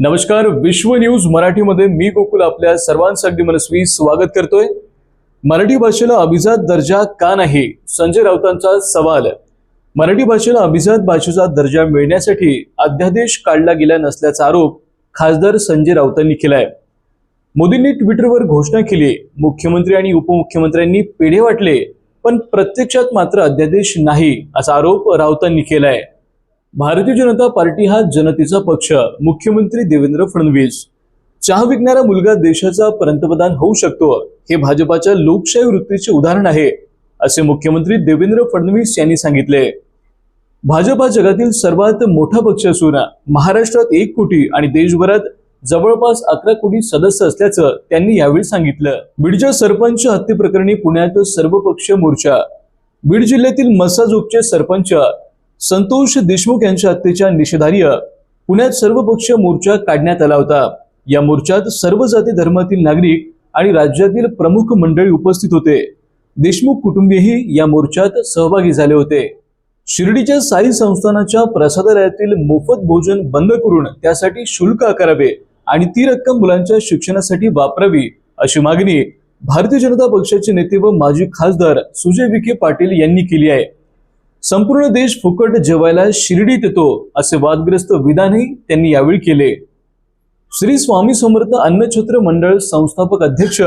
नमस्कार विश्व न्यूज मराठीमध्ये मी गोकुल आपल्या सर्वांचं अगदी मनस्वी स्वागत करतोय. मराठी भाषेला अभिजात दर्जा का नाही? संजय राऊतांचा सवाल. मराठी भाषेला अभिजात भाषेचा दर्जा मिळण्यासाठी अध्यादेश काढला गेला नसल्याचा आरोप खासदार संजय राऊतांनी केलाय. मोदींनी ट्विटरवर घोषणा केली मुख्यमंत्री आणि उपमुख्यमंत्र्यांनी पेढे वाटले पण प्रत्यक्षात मात्र अध्यादेश नाही असा आरोप राऊतांनी केलाय. भारतीय जनता पार्टी हा जनतेचा पक्ष. मुख्यमंत्री देवेंद्र फडणवीस. चहा विकणारा मुलगा देशाचा पंतप्रधान होऊ शकतो. हे भाजपाच्या लोकशाही वृत्तीचे उदाहरण आहे असे मुख्यमंत्री देवेंद्र फडणवीस यांनी सांगितले. भाजप जगातील सर्वात मोठा पक्ष असून महाराष्ट्रात एक कोटी आणि देशभरात जवळपास अकरा कोटी सदस्य असल्याचं त्यांनी यावेळी सांगितलं. बीडच्या सरपंच हत्येप्रकरणी पुण्यात सर्वपक्षीय मोर्चा. बीड जिल्ह्यातील मसाजोगचे सरपंच संतोष देशमुख यांच्या हत्येच्या निषेधार्य पुण्यात सर्वपक्षीय मोर्चा काढण्यात आला होता. या मोर्चात सर्व जाती धर्मातील नागरिक आणि राज्यातील प्रमुख मंडळी उपस्थित होते. देशमुख कुटुंबीयही या मोर्चात सहभागी झाले होते. शिर्डीच्या साई संस्थानाच्या प्रसादालयातील मोफत भोजन बंद करून त्यासाठी शुल्क आकारावे आणि ती रक्कम मुलांच्या शिक्षणासाठी वापरावी अशी मागणी भारतीय जनता पक्षाचे नेते व माजी खासदार सुजय विखे पाटील यांनी केली आहे. संपूर्ण देश फुकट जेवायला शिर्डीत येतो असे वादग्रस्त विधानही त्यांनी यावेळी केले. श्री स्वामी समर्थ अन्नछत्र मंडळ संस्थापक अध्यक्ष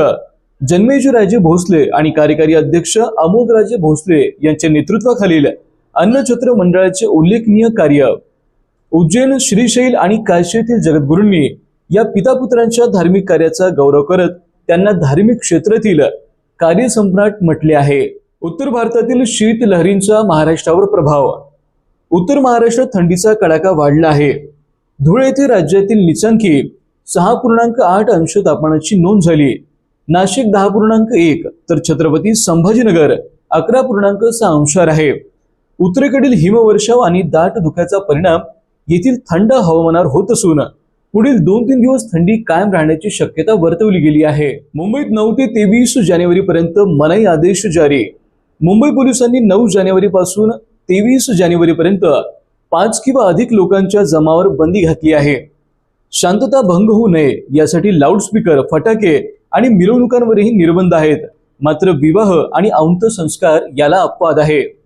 जन्मेजराजे भोसले आणि कार्यकारी अध्यक्ष अमोदराजे भोसले यांच्या नेतृत्वाखालील अन्नछत्र मंडळाचे उल्लेखनीय कार्य. उज्जैन श्रीशैल आणि काशी येथील जगद्गुरूंनी या पितापुत्रांच्या धार्मिक कार्याचा गौरव करत त्यांना धार्मिक क्षेत्रातील कार्यसम्राट म्हटले आहे. उत्तर भारतातील शीत लहरींचा महाराष्ट्रावर प्रभाव. उत्तर महाराष्ट्रात थंडीचा कडाका वाढला आहे. धुळे येथे राज्यातील निचांकी सहा पूर्णांक आठ अंश तापमानाची नोंद झाली. नाशिक दहा पूर्णांक एक तर छत्रपती संभाजीनगर अकरा पूर्णांक सहा अंशावर आहे. उत्तरेकडील हिमवर्षाव आणि दाट धुक्याचा परिणाम येथील थंड हवामानावर होत असून पुढील दोन तीन दिवस थंडी कायम राहण्याची शक्यता वर्तवली गेली आहे. मुंबईत नऊ ते तेवीस जानेवारी पर्यंत मनाई आदेश जारी. मुंबई पोलिसांनी नऊ जानेवारी पासून तेवीस जानेवारी पर्यंत पाच किंवा अधिक लोकांच्या जमावर बंदी घातली आहे. शांतता भंग होऊ नये यासाठी लाऊडस्पीकर फटाके आणि मिरवणुकांवरही निर्बंध आहेत. मात्र विवाह आणि औंत संस्कार याला अपवाद आहे.